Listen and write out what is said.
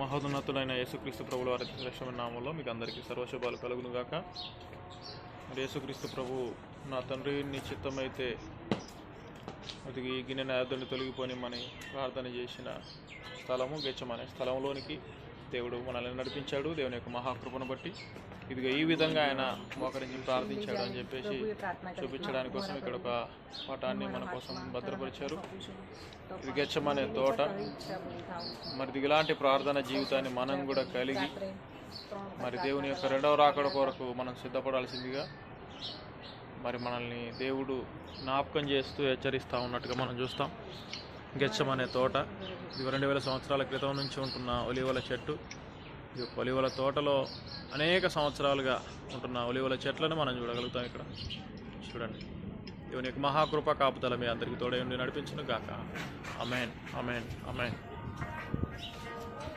మహోన్నతులైన యేసుక్రీస్తు ప్రభుల వారి శ్రేష్టమైన నామంలో మీకు అందరికీ సర్వశుభాలు కలుగునుగాక. మరి యేసుక్రీస్తు ప్రభు నా తండ్రి నిశ్చిత్తమైతే అది ఈ గిన్నె నాయకుడిని తొలగిపోనిమ్మని ప్రార్థన చేసిన స్థలము గెచ్చమనే స్థలంలోనికి దేవుడు మనల్ని నడిపించాడు దేవుని యొక్క మహాకృపను బట్టి. ఇదిగో ఈ విధంగా ఆయన మోకరించి ప్రార్థించాడు అని చెప్పేసి చూపించడానికి కోసం ఇక్కడ ఒక పటాన్ని మన కోసం భద్రపరిచారు. ఇది గెచ్చమనే తోట. మరి ఇలాంటి ప్రార్థన జీవితాన్ని మనం కూడా కలిగి మరి దేవుని యొక్క రెండవ రాకడ కొరకు మనం సిద్ధపడాల్సిందిగా మరి మనల్ని దేవుడు జ్ఞాపకం చేస్తూ హెచ్చరిస్తూ ఉన్నట్టుగా మనం చూస్తాం. గెచ్చం అనే తోట. ఇది రెండు వేల సంవత్సరాల క్రితం నుంచి ఉంటున్న ఒలివల చెట్టు. ఈ యొక్క ఒలివల తోటలో అనేక సంవత్సరాలుగా ఉంటున్న ఒలివల చెట్లను మనం చూడగలుగుతాం ఇక్కడ. చూడండి. ఇవన్నీ మహాకృప కాపుదల మీ అందరికీ తోడై ఉండి నడిపించును గాక అమెన్ అమెన్ అమెన్